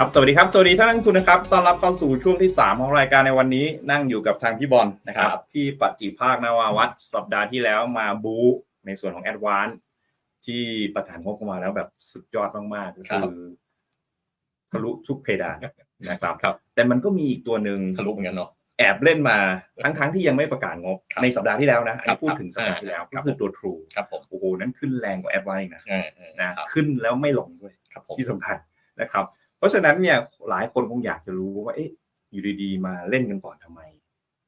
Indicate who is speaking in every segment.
Speaker 1: ครับสวัสดีครับ สวัสดีท่านนักลงทุนนะครับต้อนรับเข้าสู่ช่วงที่ 3 ของรายการในวันนี้นั่งอยู่กับทางพี่บอลนะครับ
Speaker 2: ครับ
Speaker 1: ที่ปัจจิภาคนาวาวัดสัปดาห์ที่แล้วมาบูในส่วนของแอดวานที่ประกาศงบออกมาแล้วแบบสุดยอดมากๆก็
Speaker 2: ครับ
Speaker 1: คือทะลุทุกเพดานนะครับ
Speaker 2: ครับ
Speaker 1: แต่มันก็มีอีกตัวหนึ่ง
Speaker 2: ทะลุเหมือนกันเนาะ
Speaker 1: แอบเล่นมาทั้งทั้งๆที่ยังไม่ประกาศงบ
Speaker 2: ครับ
Speaker 1: ในสัปดาห์ที่แล้วนะอัน
Speaker 2: ครั
Speaker 1: นี้
Speaker 2: บ
Speaker 1: พูดถึงสัปดาห์ที่แล้ว
Speaker 2: ครั
Speaker 1: ก็
Speaker 2: บ
Speaker 1: คือตัว True
Speaker 2: ครับผม
Speaker 1: โอ้โหนั้นขึ้นแรงกว่าแอดวานอีกนะ
Speaker 2: เออเออ
Speaker 1: นะครับขึ้นแล้วไม่ลงด้วย
Speaker 2: ครับผม
Speaker 1: ที่สำคัญนะครับ เพราะฉะนั้นเนี่ยหลายคนคงอยากจะรู้ว่าเอ๊ะอยู่ดีๆมาเล่นกันก่อนทำไม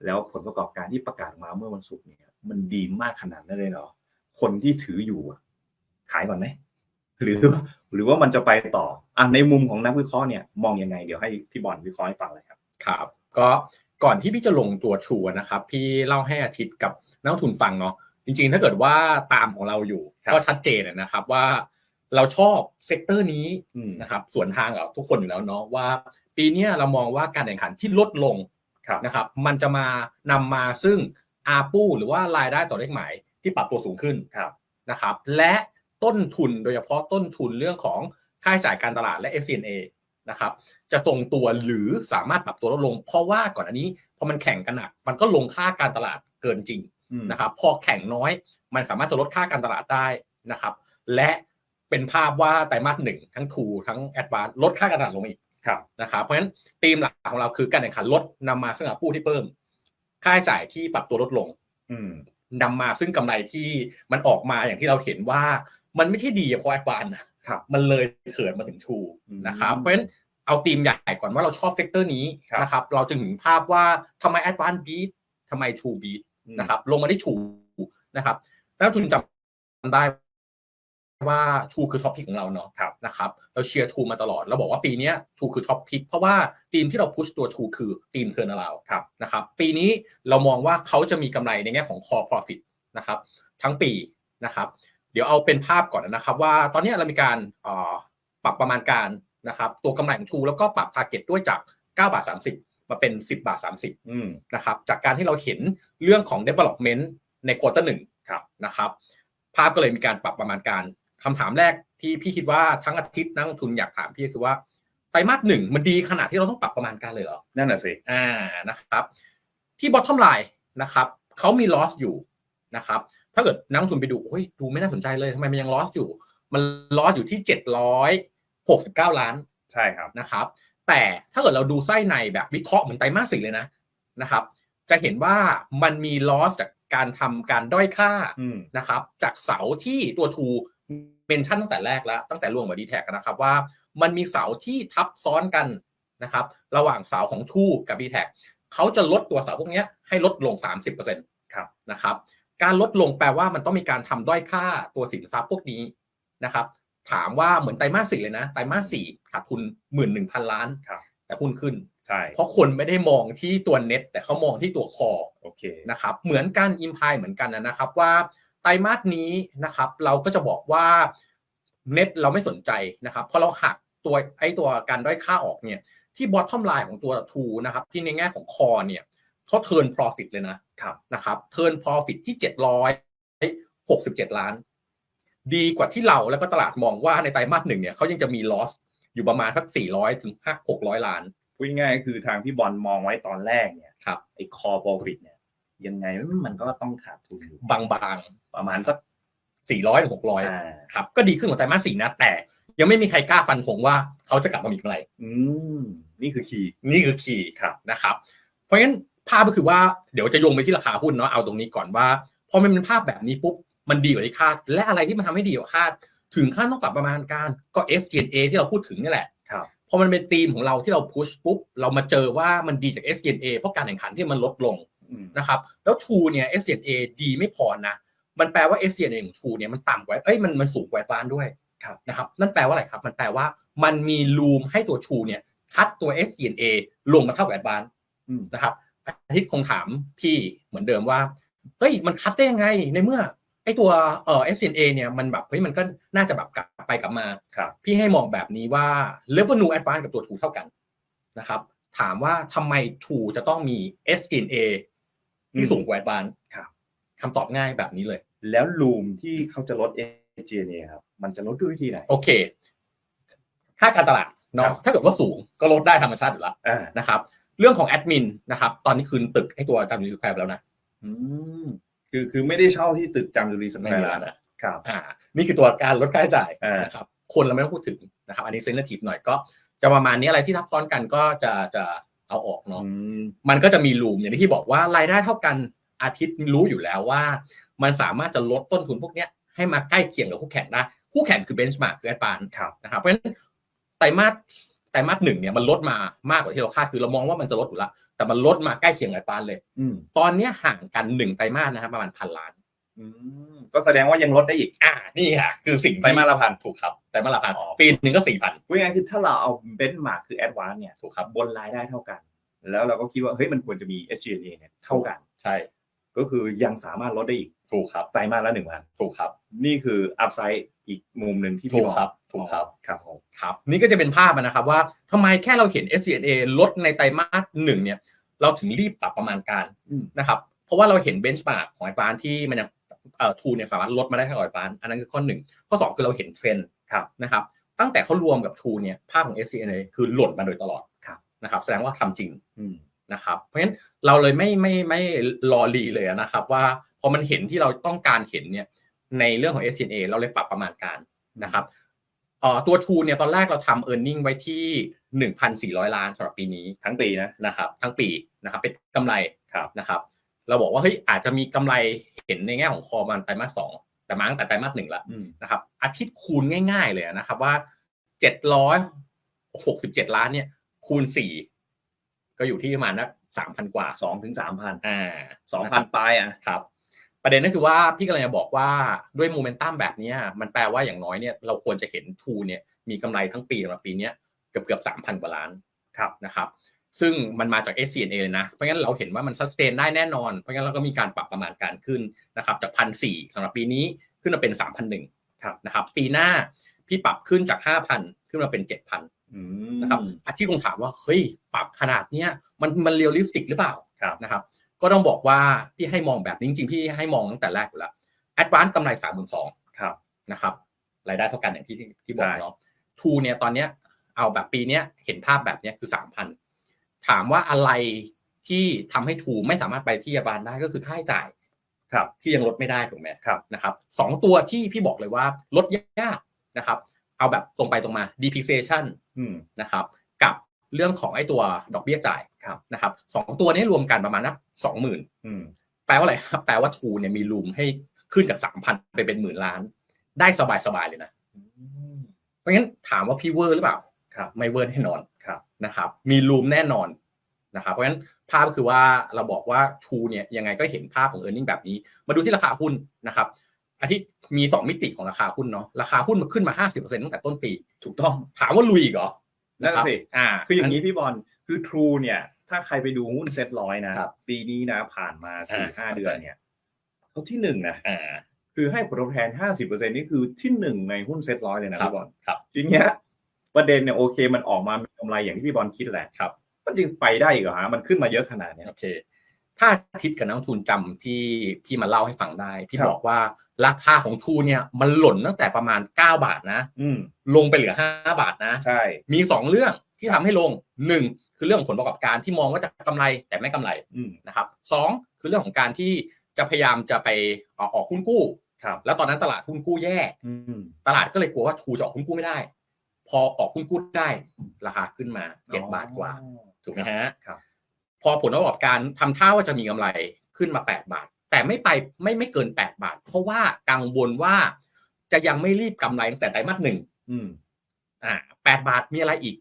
Speaker 1: แล้วผลประกอบการที่ประกาศมาเมื่อวันศุกร์เนี่ย มันดีมากขนาดนั้นเลยเหรอคนที่ถืออยู่อะขายก่อนไหมหรือหรือว่ามันจะไปต่ออะในมุมของนักวิเคราะห์เนี่ยมองยังไงเดี๋ยวให้พี่บอลวิเคราะห์ให้ฟังเลยครับ
Speaker 2: ครับ ก็ก่อนที่พี่จะลงตัวชูนะครับ พี่เล่าให้อาทิตย์กับนักลงทุนฟังเนาะจริงๆ ถ้าเกิดว่าตามของเราอยู่
Speaker 1: ครับ
Speaker 2: ก็ชัดเจนนะครับว่า เราชอบเซกเตอร์นี้
Speaker 1: อืม
Speaker 2: นะครับส่วนทางกับทุกคนอยู่แล้วเนาะว่า ปีเนี้ยเรามองว่าการแข่งขันที่ลดลง
Speaker 1: ครับ
Speaker 2: นะครับ มันจะมานำมาซึ่งอาปูหรือว่ารายได้ต่อเลขหมายที่ปรับตัวสูงขึ้น
Speaker 1: ครับ
Speaker 2: นะครับ และต้นทุนโดยเฉพาะต้นทุนเรื่องของค่าใช้จ่ายการตลาดและ FCNA นะครับจะทรงตัวหรือสามารถปรับตัวลดลง เพราะว่าก่อนอันนี้พอมันแข่งกันหนักมันก็ลงค่าการตลาดเกินจริง
Speaker 1: อืม
Speaker 2: นะครับ พอแข่งน้อย มันสามารถจะลดค่าการตลาดได้นะครับ และ เป็นภาพว่าไตรมาสหนึ่งทั้งทูทั้งแอดวานลดค่าการตลาดลงอีก
Speaker 1: ครับ
Speaker 2: นะครับเพราะฉะนั้นธีมหลักของเราคือการแข่งขันลดนำมาซึ่งอาผู้ที่เพิ่ม ค่าใช้จ่ายที่ปรับตัวลดลง
Speaker 1: อืม
Speaker 2: นำมาซึ่งกำไรที่มันออกมาอย่างที่เราเห็นว่ามันไม่ใช่ดีกับคอแอดวานนะครับมันเลยเถิดมาถึงชู
Speaker 1: อืม
Speaker 2: นะครับเพราะฉะนั้นเอาธีมใหญ่ก่อนว่าเราชอบเซกเตอร์นี้
Speaker 1: ครับ
Speaker 2: นะครับ เราจึงเห็นภาพว่าทำไมแอดวานบีททำไมชูบีทนะครับ ลงมาได้ชูนะครับนักลงทุนจำได้ ว่าทูคือท็อปพิกของเราเนาะ
Speaker 1: ครับ
Speaker 2: นะครับเราเชียร์ทูมาตลอดเราบอกว่าปีเนี้ทูคือท็อปพิกเพราะว่าทีมที่เราพุชตัวทูคือทีมเทอร์นาลาว
Speaker 1: ครับ
Speaker 2: นะครับปีนี้เรามองว่าเขาจะมีกำไรในแง่ของ core profit นะครับทั้งปีนะครับเดี๋ยวเอาเป็นภาพก่อนนะครับ ว่าตอนนี้เรามีการเอ่อปรับประมาณการนะครับตัวกำไรของทูแล้วก็ปรับ target ด้วยจาก 9 บาท 30 มาเป็น 10 บาท 30
Speaker 1: อืม
Speaker 2: นะครับจากการที่เราเห็นเรื่องของ development ในควอเตอร์หนึ่ง
Speaker 1: ครับ
Speaker 2: นะครับภาพก็เลยมีการปรับประมาณการ คำถามแรกที่พี่คิดว่าทั้งอาทิตย์นักลงทุนอยากถามพี่ก็คือว่าไตรมาสหนึ่งมันดีขนาดที่เราต้องปรับประมาณการเลยเหรอ
Speaker 1: นั่นน่ะสิ
Speaker 2: อ่า นะครับ ที่ bottom line นะครับเขามี loss อยู่นะครับ ถ้าเกิดนักลงทุนไปดูโอ้ย ดูไม่น่าสนใจเลยทำไมมันยัง loss อยู่ มัน loss อยู่ที่ 769 ล้าน
Speaker 1: ใช่ครับ
Speaker 2: นะครับ แต่ถ้าเกิดเราดูไส้ในแบบวิเคราะห์เหมือนไตรมาสสี่เลยนะ นะครับ จะเห็นว่ามันมี loss จากการทำการด้อยค่า
Speaker 1: อืม
Speaker 2: นะครับ จากเสาที่ตัวทู เมนชั่นตั้งแต่แรกแล้ว ตั้งแต่ร่วมกับดีแท็กนะครับว่ามันมีเสาที่ทับซ้อนกันนะครับ ระหว่างเสาของทูกับดีแท็กเขาจะลดตัวเสาพวกเนี้ยให้ลดลง 30%
Speaker 1: ครับ
Speaker 2: นะครับ การลดลงแปลว่ามันต้องมีการทำด้อยค่าตัวสินทรัพย์พวกนี้นะครับ ถามว่าเหมือนไตรมาสสี่เลยนะไตรมาสสี่ขาดทุนหมื่นหนึ่งพันล้าน
Speaker 1: ครับ
Speaker 2: แต่หุ้นขึ้น
Speaker 1: ใช่
Speaker 2: เพราะคนไม่ได้มองที่ตัวเน็ตแต่เขามองที่ตัวคอ
Speaker 1: โอเค
Speaker 2: นะครับเหมือนกันอิมพายเหมือนกันนะครับว่า ไตรมาสนี้นะครับ เราก็จะบอกว่าเน็ตเราไม่สนใจนะครับพอเราหักตัวไอ้ตัวการด้อยค่าออกเนี่ยที่ bottom line ของตัวทูนะครับที่ในแง่ของคอเนี่ยเขาเทิร์น profit เลยนะครับนะครับเทิร์น profit ที่ 767 ล้าน ดีกว่าที่เราแล้วก็ตลาดมองว่าในไตรมาสหนึ่งเนี่ยเขายังจะมี loss อยู่ประมาณสัก 400 ถึง600 ล้าน
Speaker 1: พูดง่ายๆก็คือทางพี่บอลมองไว้ตอนแรกเนี่ย
Speaker 2: ครับ
Speaker 1: ไอ้คอโปรฟิตเนี่ย ยังไงมันก็ต้องขาดทุนอยู่
Speaker 2: บางๆ
Speaker 1: ประมาณสัก
Speaker 2: 400ถึง600
Speaker 1: อ่า
Speaker 2: ครับ ก็ดีขึ้นกว่าไตรมาสสี่นะ แต่ยังไม่มีใครกล้าฟันธงว่าเขาจะกลับมามีกำไร
Speaker 1: อืมนี่คือคีย์
Speaker 2: นี่คือคีย์
Speaker 1: ครับ
Speaker 2: นะครับ เพราะฉะนั้นภาพก็คือว่าเดี๋ยวจะโยงไปที่ราคาหุ้นเนาะเอาตรงนี้ก่อนว่าพอมันเป็นภาพแบบนี้ปุ๊บมันดีกว่าที่คาด และอะไรที่มันทำให้ดีกว่าคาด ถึงขั้นต้องปรับประมาณการก็ s g n a ที่เราพูดถึงนี่แหละ
Speaker 1: ครับ
Speaker 2: พอมันเป็นธีมของเราที่เราพุชปุ๊บเรามาเจอว่ามันดีจาก s g n a เพราะการแข่งขันที่มันลดลง
Speaker 1: อืม
Speaker 2: นะครับ แล้ว True เนี่ย s g n a ดีไม่พอนะ มันแปลว่า s g n a ของ True เนี่ยมันต่ำกว่าเอ้ยมันมันสูงกว่าบ้านด้วย
Speaker 1: ครับ
Speaker 2: นะครับ นั่นแปลว่าอะไรครับ มันแปลว่ามันมีรูมให้ตัว True เนี่ยคัดตัว s g n a ลงมาเท่ากับบ้าน
Speaker 1: อืม
Speaker 2: นะครับอาทิตย์คงถามพี่เหมือนเดิมว่าเฮ้ยมันคัดได้ยังไงในเมื่อไอตัวเอ่อ s g n a เนี่ยมันแบบเฮ้ยมันก็น่าจะแบบกลับไปกลับมา
Speaker 1: ครับ
Speaker 2: พี่ให้มองแบบนี้ว่า revenue advance กับตัว True เท่ากันนะครับถามว่าทำไม True จะต้องมี s g n a ที่สูงกว่า advance
Speaker 1: ครับ
Speaker 2: คำตอบง่ายแบบนี้เลย
Speaker 1: แล้วลูมที่เขาจะลดเอเจเนี่ยครับมันจะลดด้วยวิธีไหน
Speaker 2: โอเคค่าการตลาด
Speaker 1: ครั
Speaker 2: เนาะ
Speaker 1: บ
Speaker 2: ถ้าเกิดว่าสูงก็ลดได้ธรรมชาติอยู่แล้ว
Speaker 1: อ่า
Speaker 2: นะครับ เรื่องของแอดมินนะครับ ตอนนี้คืนตึกให้ตัวจำยูสแควร์แล้วนะ
Speaker 1: อืมคือคือไม่ได้เช่าที่ตึกจามจุรีสแค
Speaker 2: ไม่
Speaker 1: ว
Speaker 2: มี
Speaker 1: ร์
Speaker 2: แล้ว
Speaker 1: แล้ว
Speaker 2: นะ
Speaker 1: ครับ
Speaker 2: อ่า นี่คือตัวการลดค่าใช้จ่าย
Speaker 1: อ่าน
Speaker 2: นะครับคนเราไม่ต้องพูดถึงนะครับ อันนี้เซนซิทีฟหน่อยก็จะประมาณนี้อะไรที่ทับซ้อนกันก็จะจะ เอาออกเนาะ
Speaker 1: อืม
Speaker 2: มันก็จะมีรูมอย่างที่บอกว่ารายได้เท่ากันอาทิตย์รู้อยู่แล้วว่า มันสามารถจะลดต้นทุนพวกเนี้ยให้มาใกล้เคียงกับคู่แข่งได้คู่แข่งคือเบนช์มาร์กคือแอดบาน
Speaker 1: ครับ
Speaker 2: นะครับเพราะฉะนั้นไตรมาสไตรมาสหนึ่งเนี่ยมันลดมามากกว่าที่เราคาดคือเรามองว่ามันจะลดอยู่แล้วแต่มันลดมาใกล้เคียงกับแอดบานเลย
Speaker 1: อืม
Speaker 2: ตอนเนี้ยห่างกันหนึ่งไตรมาสนะครับประมาณพันล้าน
Speaker 1: อืม ก็แสดงว่ายังลดได้อีก
Speaker 2: อ่า นี่ค่ะ คือสิ่ง
Speaker 1: ไตรมาสละพัน
Speaker 2: ถูกครับไตรมาสละพัน
Speaker 1: อ๋อ
Speaker 2: ปีหนึ่งก็สี่พัน
Speaker 1: พูดง่ายๆคือถ้าเราเอาเบนซ์มาคือแอดวานเนี่ย
Speaker 2: ถูกครับ
Speaker 1: บนรายได้เท่ากัน แล้วเราก็คิดว่าเฮ้ยมันควรจะมี SG&A เนี่ยเท่ากัน
Speaker 2: ใช่
Speaker 1: ก็คือยังสามารถลดได้อีก
Speaker 2: ถูกครับ
Speaker 1: ไตรมาสละหนึ่งพัน
Speaker 2: ถูกครับ
Speaker 1: นี่คืออัพไซด์อีกมุมหนึ่งที่
Speaker 2: ถู
Speaker 1: พี่
Speaker 2: ก
Speaker 1: บอก
Speaker 2: ครับถูกครับ
Speaker 1: ครับผม
Speaker 2: ครับ นี่ก็จะเป็นภาพนะครับว่าทำไมแค่เราเห็น s c n a ลดในไตรมาสหนึ่งเนี่ย เราถึงรีบปรับประมาณการ
Speaker 1: อืม
Speaker 2: นะครับ เพราะว่าเราเห็นเบนช์มาร์กของไอฟานที่มันยัง เอ่อทูเนี่ยสามารถลดมาได้เท่ากับไอฟาน อันนั้นคือข้อหนึ่งข้อสองคือเราเห็นเทรนด์
Speaker 1: ครับ
Speaker 2: นะครับ ตั้งแต่เขารวมกับทูเนี่ยภาพของ s c n a คือหล่นมาโดยตลอด
Speaker 1: ครับ
Speaker 2: นะครับแสดงว่าทำจริง
Speaker 1: อืม
Speaker 2: นะครับ เพราะฉะนั้นเราเลยไม่ไม่ไม่รอรีเลยนะครับ ว่าพอมันเห็นที่เราต้องการเห็นเนี่ยในเรื่องของ s n a เราเลยปรับประมาณการนะครับเอ่อตัวทูเนี่ยตอนแรกเราทำ e a r n i n g ไว้ที่ 1,400 ล้านสำหรับปีนี้
Speaker 1: ทั้งปีนะ
Speaker 2: นะครับ ทั้งปีนะครับเป็นกำไร
Speaker 1: ครับ
Speaker 2: นะครับ เราบอกว่าเฮ้ยอาจจะมีกำไรเห็นในแง่ของคอมันไตรมาสสองแต่มาตั้งแต่ไตรมาสหนึ่งแล้ว
Speaker 1: อืม
Speaker 2: นะครับอาทิตย์คูณง่าย ๆ เลยนะครับว่า767ล้านเนี่ย คูณ4ก็อยู่ที่ประมาณนัก3,000กว่า
Speaker 1: สองถึงสามพัน
Speaker 2: อ่า
Speaker 1: สอง
Speaker 2: นะค
Speaker 1: พั
Speaker 2: รั
Speaker 1: น
Speaker 2: บ
Speaker 1: ปลายอะ
Speaker 2: ครับ ประเด็นก็คือว่าพี่กำลังจะบอกว่าด้วยโมเมนตัมแบบเนี้ยมันแปลว่าอย่างน้อยเนี่ยเราควรจะเห็นทูเนี่ยมีกำไรทั้งปีสำหรับปีเนี้ยเกือบเกือบสามพันกว่าล้าน
Speaker 1: ครับ
Speaker 2: นะครับ ซึ่งมันมาจาก s c n a เลยนะ เพราะงั้นเราเห็นว่ามัน sustain ได้แน่นอน เพราะงั้นเราก็มีการปรับประมาณการขึ้นนะครับจากพันสี่สำหรับปีนี้ขึ้นมาเป็นสามพันหนึ่ง
Speaker 1: ครับ
Speaker 2: นะครับปีหน้าพี่ปรับขึ้นจากห้าพันขึ้นมาเป็นเจ็ดพัน
Speaker 1: อืม
Speaker 2: นะครับอาที่คงถามว่าเฮ้ยปรับขนาดเนี้ยมันมันเรียลลิสติกหรือเปล่า
Speaker 1: ครับ
Speaker 2: นะครับก็ต้องบอกว่าพี่ให้มองแบบนี้จริงๆพี่ให้มองตั้งแต่แรกอยู่แล้วแอดวานซ์กำไรสามหมื่นสอง
Speaker 1: ครับ
Speaker 2: นะครับรายได้เท่ากันอย่างที่ที่บอก
Speaker 1: ใช่
Speaker 2: เนาะทูเนี่ยตอนเนี้ยเอาแบบปีเนี้ยเห็นภาพแบบเนี้ยคือสามพัน ถามว่าอะไรที่ทำให้ทูไม่สามารถไปที่ยาบาลได้ก็คือค่าใช้จ่าย
Speaker 1: ครับ
Speaker 2: ที่ยังลดไม่ได้ถูกไหม
Speaker 1: ครับ
Speaker 2: นะครับสองตัวที่พี่บอกเลยว่าลดยากนะครับ เอาแบบตรงไปตรงมา depreciation
Speaker 1: อืม
Speaker 2: นะครับ กับเรื่องของไอ้ตัวดอกเบี้ยจ่าย
Speaker 1: ครับ
Speaker 2: นะครับสองตัวนี้รวมกันประมาณนักสองหมื่น
Speaker 1: อืม
Speaker 2: แปลว่าอะไรครับแปลว่าทูเนี่ยมีรูมให้ขึ้นจากสามพันไปเป็นหมื่นล้าน ได้สบายๆเลยนะ เพราะงั้นถามว่าพี่เวอร์หรือเปล่า
Speaker 1: ครับ
Speaker 2: ไม่เวอร์แน่นอน
Speaker 1: ครับ
Speaker 2: นะครับ มีรูมแน่นอนนะครับ เพราะฉะนั้นภาพก็คือว่าเราบอกว่าทูเนี่ยยังไงก็เห็นภาพของ e a r n i n g แบบนี้ มาดูที่ราคาหุ้นนะครับอาทิตย์มีสองมิติของราคาหุ้นเนาะราคาหุ้นมันขึ้นมา 50%ตั้งแต่ต้นปี
Speaker 1: ถูกต้อง
Speaker 2: ถามว่าลุยอีกเหรอ
Speaker 1: นั่น
Speaker 2: ครับ
Speaker 1: สิ
Speaker 2: อ่า
Speaker 1: คืออย่างนี้พี่บอลคือ True เนี่ย ถ้าใครไปดูหุ้นเซ็ตร้อยนะ
Speaker 2: ครับ
Speaker 1: ปีนี้นะผ่านมาสี่
Speaker 2: อ่า
Speaker 1: ห้า
Speaker 2: เข้าใจ
Speaker 1: เดือนเนี่ยเขาที่หนึ่งนะ
Speaker 2: อ่า
Speaker 1: คือให้ผลตอบแทนห้าสิบเปอร์เซ็นนี่คือที่หนึ่งในหุ้นเซ็ตร้อยเลยนะครับพี่บอล
Speaker 2: ครับ
Speaker 1: ทีเนี้ย ประเด็นเนี่ยโอเค มันออกมามีกำไรอย่างที่พี่บอลคิดแหละ
Speaker 2: ครับ
Speaker 1: มันจริงไปได้อีกเหรอฮะมันขึ้นมาเยอะขนาดเนี้ย
Speaker 2: โอเค ถ้าทิศกับนักลงทุนจำที่พี่มาเล่าให้ฟังได้ พี่
Speaker 1: ครับ
Speaker 2: บอกว่าราคาของทูเนี่ยมันหล่นตั้งแต่ประมาณ 9 บาทนะ
Speaker 1: อืม
Speaker 2: ลงไปเหลือ 5 บาทนะ
Speaker 1: ใช่
Speaker 2: มี 2 เรื่องที่ทำให้ลง 1 คือเรื่องของผลประกอบการที่มองว่าจะกำไรแต่ไม่กำไร
Speaker 1: อืม
Speaker 2: นะครับสองคือเรื่องของการที่จะพยายามจะไปออกหุ้นกู้
Speaker 1: ครับ
Speaker 2: แล้วตอนนั้นตลาดหุ้นกู้แย่
Speaker 1: อืม
Speaker 2: ตลาดก็เลยกลัวว่าทูจะออกหุ้นกู้ไม่ได้ พอออกหุ้นกู้ได้ราคาขึ้นมาเจ็ดบาทกว่า ถูกไหมฮะ
Speaker 1: ครับ
Speaker 2: พอผลประกอบการทำท่าว่าจะมีกำไรขึ้นมา8บาท แต่ไม่ไปไม่ไม่เกิน8บาท เพราะว่ากังวลว่าจะยังไม่รีบกำไรตั้งแต่ไตรมาสหนึ่ง
Speaker 1: อืม
Speaker 2: อ่าแปดบาทมีอะไรอีก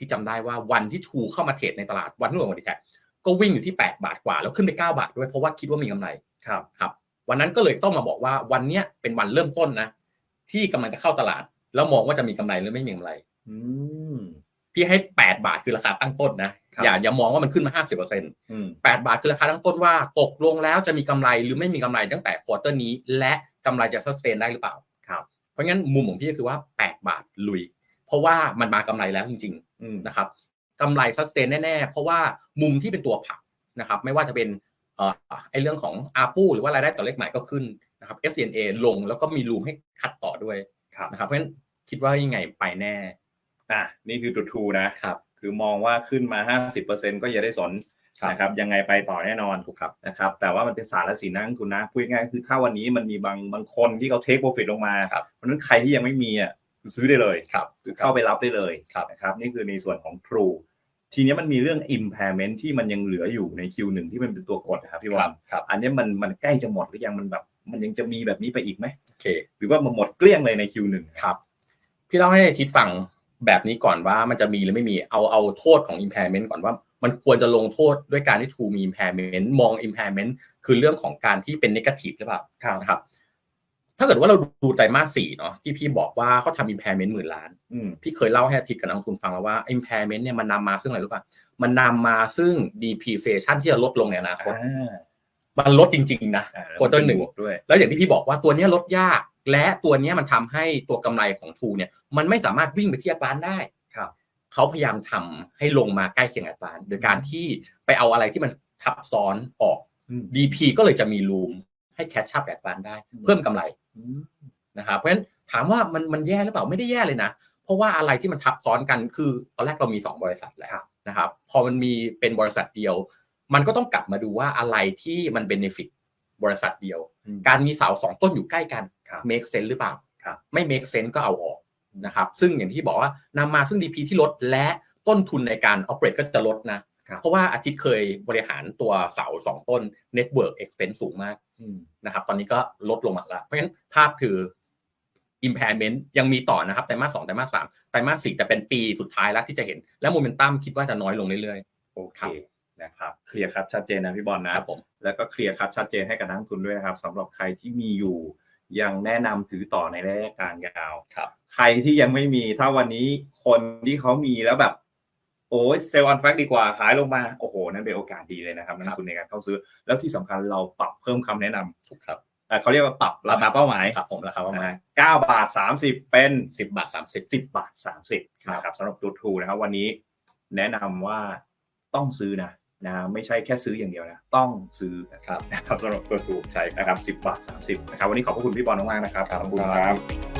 Speaker 2: ที่จำได้ว่าวันที่ทูเข้ามาเทรดในตลาดวันที่หนึ่งวันที่แท็กก็วิ่งอยู่ที่8บาทกว่า แล้วขึ้นไป9บาทด้วยเพราะว่าคิดว่ามีกำไร
Speaker 1: ครับ
Speaker 2: ครับ วันนั้นก็เลยต้องมาบอกว่าวันเนี้ยเป็นวันเริ่มต้นนะที่กำลังจะเข้าตลาด แล้วมองว่าจะมีกำไรหรือไม่มีกำไร
Speaker 1: อืม
Speaker 2: พี่ให้8บาทคือราคาตั้งต้นนะครับอย่าอย่ามองว่ามันขึ้นมา50%
Speaker 1: อืม
Speaker 2: 8บาทคือราคาตั้งต้นว่าตกลงแล้วจะมีกำไรหรือไม่มีกำไรตั้งแต่ควอเตอร์นี้ และกำไรจะ sustain ได้หรือเปล่า
Speaker 1: ครับ
Speaker 2: เพราะงั้นมุมของพี่ก็คือว่า8บาทลุย เพราะว่ามันมากำไรแล้วจริง
Speaker 1: อืม
Speaker 2: ๆนะครับกำไร sustain แน่ๆเพราะว่ามุมที่เป็นตัวผลักนะครับ ไม่ว่าจะเป็นเอ่อไอเรื่องของอาปูหรือว่ารายได้ต่อเลขหมายก็ขึ้นนะครับ s n a ลงแล้วก็มีรูมให้คัดต่อด้วย
Speaker 1: ครับ
Speaker 2: นะครับเพราะฉะนั้นคิดว่ายังไงไปแน่
Speaker 1: อะนี่คือตัวทูนะ
Speaker 2: ครับ
Speaker 1: คือมองว่าขึ้นมา 50%ก็อย่าได้สน
Speaker 2: ครับ
Speaker 1: นะครับยังไงไปต่อแน่นอน
Speaker 2: ถูกครับ
Speaker 1: นะครับแต่ว่ามันเป็นสารและสีนักลงทุนนะพูดง่ายๆคือถ้าวันนี้มันมีบางบางคนที่เขาเทคโปรฟิตลงมา
Speaker 2: ครับ
Speaker 1: เพราะฉะนั้นใครที่ยังไม่มีอะคือซื้อได้เลย
Speaker 2: ครับ
Speaker 1: คือเข้าไปรับได้เลย
Speaker 2: ครับ
Speaker 1: นะครับนี่คือในส่วนของ True ทีนี้มันมีเรื่อง impairment ที่มันยังเหลืออยู่ใน Q1 ที่มันเป็นตัวกดนะครับพี่บอ
Speaker 2: ครั
Speaker 1: ล
Speaker 2: บครับ
Speaker 1: อันนี้มันมันใกล้จะหมดหรือยังมันแบบ มันยังจะมีแบบนี้ไปอีกไหม
Speaker 2: โอเค
Speaker 1: หรือว่ามันหมดเกลี้ยงเลยใน Q1
Speaker 2: ครับ พี่เล่าให้ทิศฟังแบบนี้ก่อนว่ามันจะมีหรือไม่มีเอาเอาโทษของ impairment ก่อนว่า มันควรจะลงโทษด้วยการที่ทูมี impairment มอง impairment คือเรื่องของการที่เป็น negative หรือเปล่า
Speaker 1: ครับ
Speaker 2: นะครับถ้าเกิดว่าเราดูไตรมาสสี่เนาะที่พี่บอกว่าเขาทำ impairment หมื่นล้าน
Speaker 1: อืม
Speaker 2: พี่เคยเล่าให้อาทิตย์กับนักลงทุนฟังแล้วว่า impairment เนี่ยมันนำมาซึ่งอะไรรู้ป่ะมันนำมาซึ่ง depreciation ที่จะลดลงในอนาคต
Speaker 1: อ่า
Speaker 2: มันลดจริง ๆ นะ
Speaker 1: อ่าแล้ว
Speaker 2: ควอเตอร์หนึ่ง
Speaker 1: บวกด้วย
Speaker 2: แล้วอย่างที่พี่บอกว่าตัวเนี้ยลดยาก และตัวเนี้ยมันทำให้ตัวกำไรของทูเนี่ย มันไม่สามารถวิ่งไปที่แอดวานได้
Speaker 1: ครับ
Speaker 2: เขาพยายามทำให้ลงมาใกล้เคียงแอดวานโดยการที่ไปเอาอะไรที่มันทับซ้อนออก
Speaker 1: อืม
Speaker 2: DP ก็เลยจะมีรูมให้แคชชัพแอดวานได้ เพิ่มกำไร
Speaker 1: อืม
Speaker 2: นะครับเพราะฉะนั้นถามว่ามันมันแย่หรือเปล่าไม่ได้แย่เลยนะ เพราะว่าอะไรที่มันทับซ้อนกันคือตอนแรกเรามี 2 บริษัทแล้วนะครับ พอมันมีเป็นบริษัทเดียว มันก็ต้องกลับมาดูว่าอะไรที่มันเบนฟิตบริษัทเดียว
Speaker 1: อืม
Speaker 2: การมีเสาสองต้นอยู่ใกล้กัน
Speaker 1: ครับ
Speaker 2: make sense หรือเปล่า
Speaker 1: ครับ
Speaker 2: ไม่ make sense ก็เอาออกนะครับ ซึ่งอย่างที่บอกว่านำมาซึ่ง DP ที่ลดและต้นทุนในการ operate ก็จะลดนะ
Speaker 1: ครับ
Speaker 2: เพราะว่าอาทิตย์เคยบริหารตัวเสาสองต้น network expense สูงมาก
Speaker 1: อืม
Speaker 2: นะครับ ตอนนี้ก็ลดลงมาแล้วเพราะฉะนั้นภาพคือ impairment ยังมีต่อนะครับ ไตรมาสสองไตรมาสสามไตรมาสสี่จะเป็นปีสุดท้ายแล้วที่จะเห็น และโมเมนตัมคิดว่าจะน้อยลงเรื่อย
Speaker 1: โอเค
Speaker 2: ครับ
Speaker 1: นะครับเคลียร์ครับชัดเจนนะพี่บอล
Speaker 2: ๆ
Speaker 1: นะ
Speaker 2: ครับผม
Speaker 1: แล้วก็เคลียร์ครับชัดเจนให้กับนักลงทุนด้วยนะครับสำหรับใครที่มีอยู่ยังแนะนำถือต่อในระยะกลางยาว
Speaker 2: ครับ
Speaker 1: ใครที่ยังไม่มีถ้าวันนี้คนที่เขามีแล้วแบบ โอ้ยเซลล์ออนแฟกดีกว่าขายลงมาโอ้โหนั่นเป็นโอกาสดีเลยนะครับนักลงทุนในการเข้าซื้อ แล้วที่สำคัญเราปรับเพิ่มคำแนะนำ
Speaker 2: ถูกครับ
Speaker 1: เอ่อเขาเรียกว่าปรับราคาเป้าหมาย
Speaker 2: ครับผมราคาประมาณ
Speaker 1: นะเก้าบาทสามสิบเป็น
Speaker 2: สิบบาทสามสิบ
Speaker 1: สิบบาทสามสิบ
Speaker 2: ครับ
Speaker 1: นะครับสำหรับตัวทูนะครับวันนี้ แนะนำว่าต้องซื้อนะ นะไม่ใช่แค่ซื้ออย่างเดียวนะ ต้องซื้อ
Speaker 2: ครับ
Speaker 1: นะครับสำหรับตัวทู
Speaker 2: ใช่ครับ
Speaker 1: นะครับสิบบาทสามสิบนะครับ วันนี้ขอบพระคุณพี่บอลมากๆนะครับ
Speaker 2: ครับ
Speaker 1: ขอบคุณ
Speaker 2: ค
Speaker 1: ค
Speaker 2: รั
Speaker 1: รับบ